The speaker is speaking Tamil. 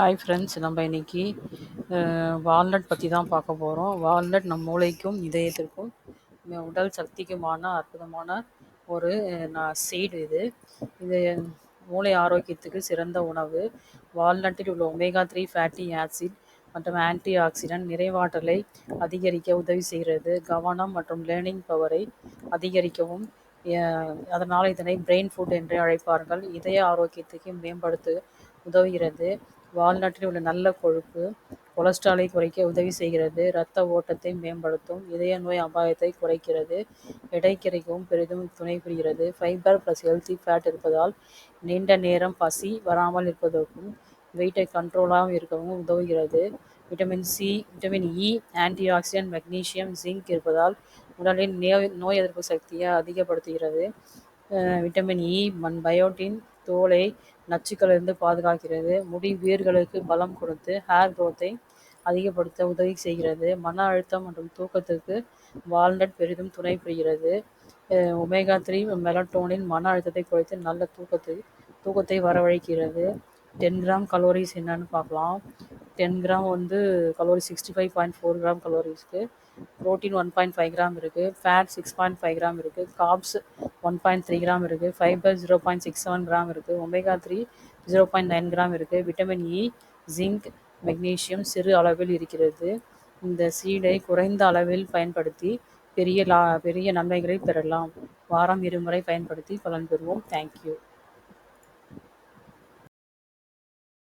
ஹாய் ஃப்ரெண்ட்ஸ் நம்ம இன்னைக்கு வால்நட் பற்றி தான் பார்க்க போகிறோம் வால்நட் நம் மூளைக்கும் இதயத்திற்கும் உடல் சக்திக்குமான அற்புதமான ஒரு சீடு இது. இது மூளை ஆரோக்கியத்துக்கு சிறந்த உணவு. வால்நட்டில் உள்ள ஒமேகா த்ரீ ஃபேட்டி ஆசிட் மற்றும் ஆன்டி ஆக்சிடென்ட் நிறைவாற்றலை அதிகரிக்க உதவி செய்கிறது. கவனம் மற்றும் லேர்னிங் பவரை அதிகரிக்கவும் அதனால் இதனை பிரெயின் ஃபுட் என்று அழைப்பார்கள். இதய ஆரோக்கியத்துக்கு மேம்படுத்த உதவுகிறது. வால்நட்டில் உள்ள நல்ல கொழுப்பு கொலஸ்ட்ராலை குறைக்க உதவி செய்கிறது இரத்த ஓட்டத்தை மேம்படுத்தும் இதய நோய் அபாயத்தை குறைக்கிறது எடை குறைக்கவும் பெரிதும் துணை புரிகிறது. ஃபைபர் ப்ளஸ் ஹெல்த்தி ஃபேட் இருப்பதால் நீண்ட நேரம் பசி வராமல் இருப்பதற்கும் வெயிட்டை கண்ட்ரோலாகவும் இருக்கவும் உதவுகிறது. Vitamin C vitamin E antioxidant magnesium zinc இருப்பதால் உடலின் நோய் நோய் எதிர்ப்பு சக்தியை அதிகப்படுத்துகிறது. விட்டமின் இ மண் பயோட்டின் தோலை நச்சுக்களிலிருந்து பாதுகாக்கிறது முடி வேர்களுக்கு பலம் கொடுத்து ஹேர் க்ரோத்தை அதிகப்படுத்த உதவி செய்கிறது. மன அழுத்தம் மற்றும் தூக்கத்திற்கு வால்நட் பெரிதும் துணை புரிகிறது. ஒமேகா த்ரீ மெலட்டோனின் மன அழுத்தத்தை குறைத்து நல்ல தூக்கத்தை தூக்கத்தை வரவழைக்கிறது. டென் கிராம் கலோரிஸ் என்னன்னு பார்க்கலாம். டென் கிராம் வந்து calorie sixty five point four gram கலோரிஸ்க்கு protein one point five gram இருக்குது fat six point five gram இருக்குது carbs one point three gram இருக்குது fibre zero point six seven gram இருக்குது omega three zero point nine gram இருக்குது விட்டமின் இ ஜிங்க் மெக்னீசியம் சிறு அளவில் இருக்கிறது. இந்த சீடை குறைந்த அளவில் பயன்படுத்தி பெரிய லா பெரிய நன்மைகளை பெறலாம். வாரம் இருமுறை பயன்படுத்தி பலன் பெறுவோம். தேங்க்யூ